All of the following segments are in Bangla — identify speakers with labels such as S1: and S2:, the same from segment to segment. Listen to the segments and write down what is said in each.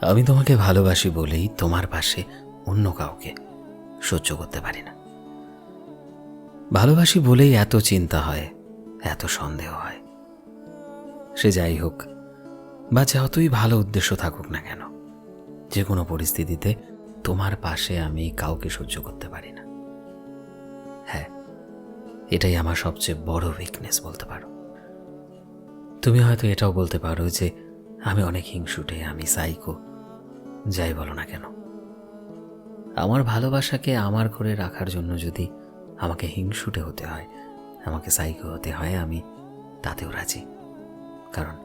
S1: আমি তোমাকে ভালোবাসি বলেই তোমার পাশে অন্য কাউকে সহ্য করতে পারি না। ভালোবাসি বলেই এত চিন্তা হয়, এত সন্দেহ হয়। সে যাই হোক, বা যতই ভালো উদ্দেশ্য থাকুক না কেন যে কোনো পরিস্থিতিতে তোমার পাশে আমি কাউকে সহ্য করতে পারি না। হ্যাঁ এটাই আমার সবচেয়ে বড় উইকনেস বলতে পারো। তুমি হয়তো এটাও বলতে পারো যে আমি অনেক হিংসুটে, আমি সাইকো যাই বলো না কেন। আমার ভালোবাসাকে আমার করে রাখার জন্য যদি আমাকে হিংসুটে হতে হয়, আমাকে সাইকো হতে হয়, আমি তাতেও রাজি। কারণ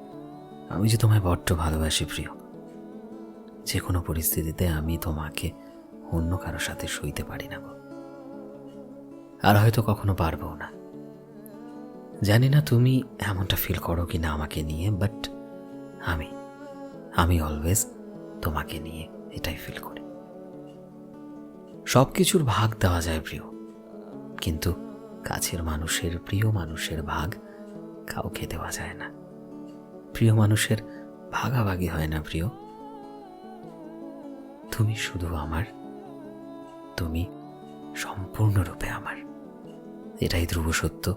S1: আমি যে তোমায় বড্ড ভালোবাসি, প্রিয়, যে কোনো পরিস্থিতিতে আমি তোমাকে অন্য কারও সাথে সইতে পারি না গো। আর হয়তো কখনো পারব না। জানি না তুমি এমনটা ফিল করো কি না আমাকে নিয়ে বাট আমি আমি অলওয়েজ তোমাকে নিয়ে এটাই ফিল করি। সব কিছুর ভাগ দেওয়া যায় প্রিয়। কিন্তু কাছের মানুষের, প্রিয় মানুষের ভাগ কাউকে দেওয়া যায় না। প্রিয় মানুষের ভাগাভাগি হয় না প্রিয়। তুমি শুধু আমার, তুমি সম্পূর্ণরূপে আমার। এটাই ধ্রুব সত্য।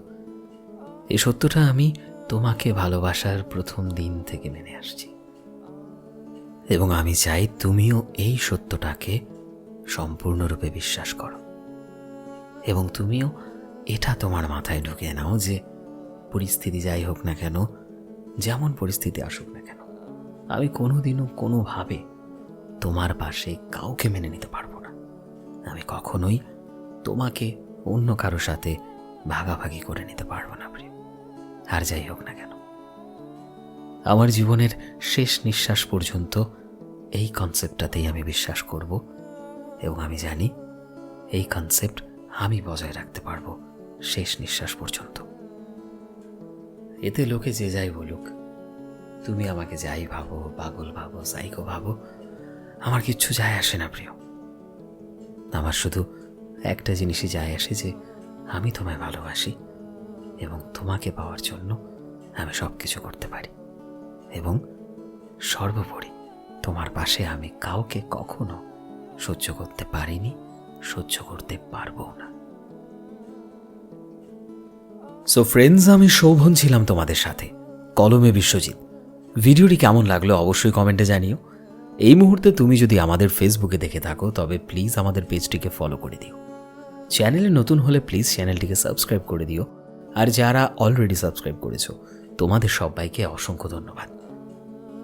S1: এই সত্যটা আমি তোমাকে ভালোবাসার প্রথম দিন থেকে মেনে আসছি। এবং আমি চাই তুমিও এই সত্যটাকে সম্পূর্ণরূপে বিশ্বাস করো। এবং তুমিও এটা তোমার মাথায় ঢুকিয়ে নাও যে পরিস্থিতি যাই হোক না কেন, যেমন পরিস্থিতি আসুক না কেন, আমি কোনোদিনও কোনোভাবে তোমার পাশে কাউকে মেনে নিতে পারব না। আমি কখনোই তোমাকে অন্য কারও সাথে ভাগাভাগি করে নিতে পারব না, প্রিয়। আর যাই হোক না কেন। আমার জীবনের শেষ নিঃশ্বাস পর্যন্ত এই কনসেপ্টটাতেই আমি বিশ্বাস করব এবং আমি জানি এই কনসেপ্ট আমি বজায় রাখতে পারব শেষ নিঃশ্বাস পর্যন্ত। এতে লোকে যে যাই বলুক, তুমি আমাকে যাই ভাবো, পাগল ভাবো সাইকো ভাবো, আমার কিচ্ছু যায় আসে না প্রিয়। আমার শুধু একটা জিনিসই যায় আসে যে আমি তোমায় ভালোবাসি এবং তোমাকে পাওয়ার জন্য আমি সব কিছু করতে পারি এবং সর্বোপরি তোমার পাশে আমি কাউকে কখনো সহ্য করতে পারিনি, সহ্য করতে পারব না। সো ফ্রেন্ডস আমি শোভন ছিলাম তোমাদের সাথে। কলমে বিশ্বজিৎ। ভিডিওটি কেমন লাগল অবশ্যই কমেন্টে জানিও। এই মুহূর্তে তুমি যদি আমাদের ফেসবুকে দেখে থাকো, তবে প্লিজ আমাদের পেজটিকে ফলো করে দিও। চ্যানেলে নতুন হলে প্লিজ চ্যানেলটিকে সাবস্ক্রাইব করে দিও। আর যারা অলরেডি সাবস্ক্রাইব করেছ, তোমাদের সবাইকে অসংখ্য ধন্যবাদ।